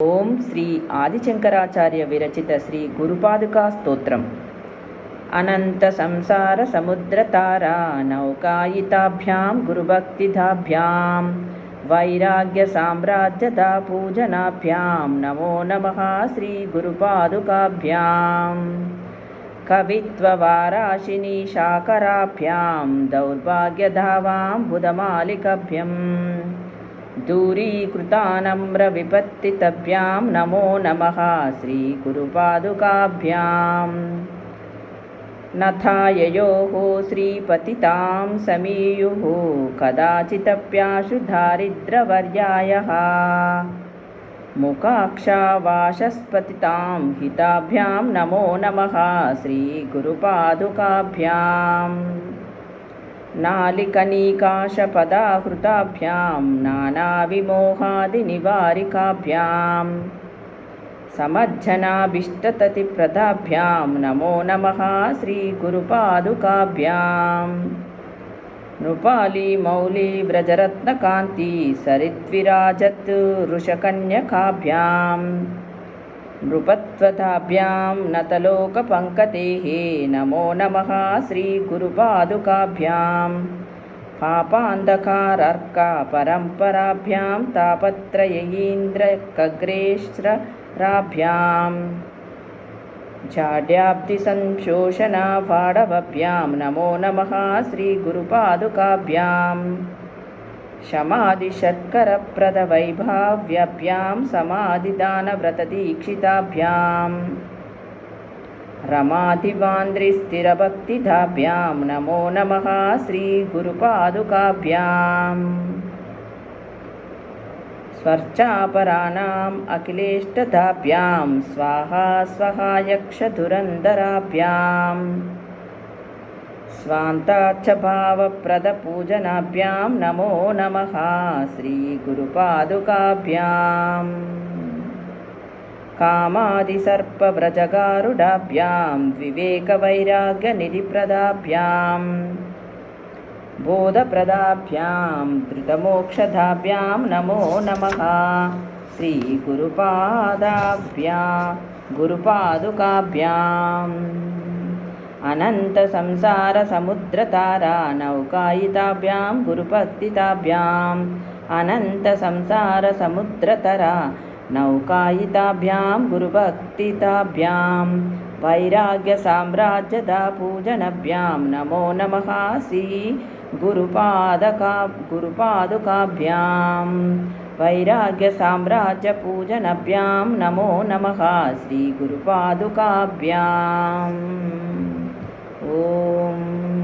ఓం శ్రీ ఆదిశంకరాచార్య విరచిత శ్రీ గురుపాదుకా స్తోత్రం అనంత సంసార సముద్రతారా నౌకాయితాభ్యాం గురుభక్తిదాభ్యాం వైరాగ్య సామ్రాజ్యదా పూజనాభ్యాం నమో నమః శ్రీ గురుపాదుకాభ్యాం కవిత్వవారాశిని శాకరాభ్యాం దౌర్భాగ్యధావాం బుధమాలికభ్యం दूरीकृतानम्रविपत्तितभ्यां नमो नमः श्रीगुरुपादुकाभ्यां नथाययोः श्रीपतितां समीयुः कदाचिदप्याशु दारिद्रवर्यायः मुखाक्षावाशस्पतितां हिताभ्यां नमो नमः श्रीगुरुपादुकाभ्याम् नालिकनीकाशपदाहृताभ्यां नानाविमोहादिनिवारिकाभ्यां समज्जनाभीष्टततिप्रदाभ्यां नमो नमः श्रीगुरुपादुकाभ्यां। नृपालीमौलीव्रजरत्नकान्ति सरिद्विराजत् ऋषकन्यकाभ्यां नृपत्वताभ्यां नतलोकपङ्कतेः नमो नमः श्रीगुरुपादुकाभ्यां पापान्धकारर्कापरम्पराभ्यां तापत्रयीन्द्रकग्रेश्रराभ्यां जाड्याब्धिसंशोषणापाडवभ्यां नमो नमः श्रीगुरुपादुकाभ्यां शमादिषट्करप्रदवैभाव्याभ्यां समाधिदानव्रतदीक्षिताभ्यां। रमाधिवान्द्रिस्थिरभक्तिदाभ्यां नमो नमः श्रीगुरुपादुकाभ्याम् स्वर्चापराणाम् अखिलेष्टदाभ्यां स्वाहा स्वान्ताच्छभावप्रदपूजनाभ्यां नमो नमः श्रीगुरुपादुकाभ्याम्। कामादिसर्पव्रजगारुडाभ्यां विवेकवैराग्यनिधिप्रदाभ्यां बोधप्रदाभ्यां धृतमोक्षदाभ्यां नमो नमः श्रीगुरुपादाभ्या गुरुपादुकाभ्याम् అనంత సంసార సముద్రతారా నౌకాయితాభ్యాం గురుపక్తితాభ్యాం అనంత సంసార సముద్రతరా నౌకాయితాభ్యాం గురుభక్తితాభ్యాం వైరాగ్య సామ్రాజ్యదా పూజనభ్యాం నమో నమ శ్రీ గురుపాదకా గురుపాదుకాభ్యాం వైరాగ్య సామ్రాజ్య పూజనభ్యాం నమో నమ శ్రీ గురుపాదుకాభ్యాం ॐ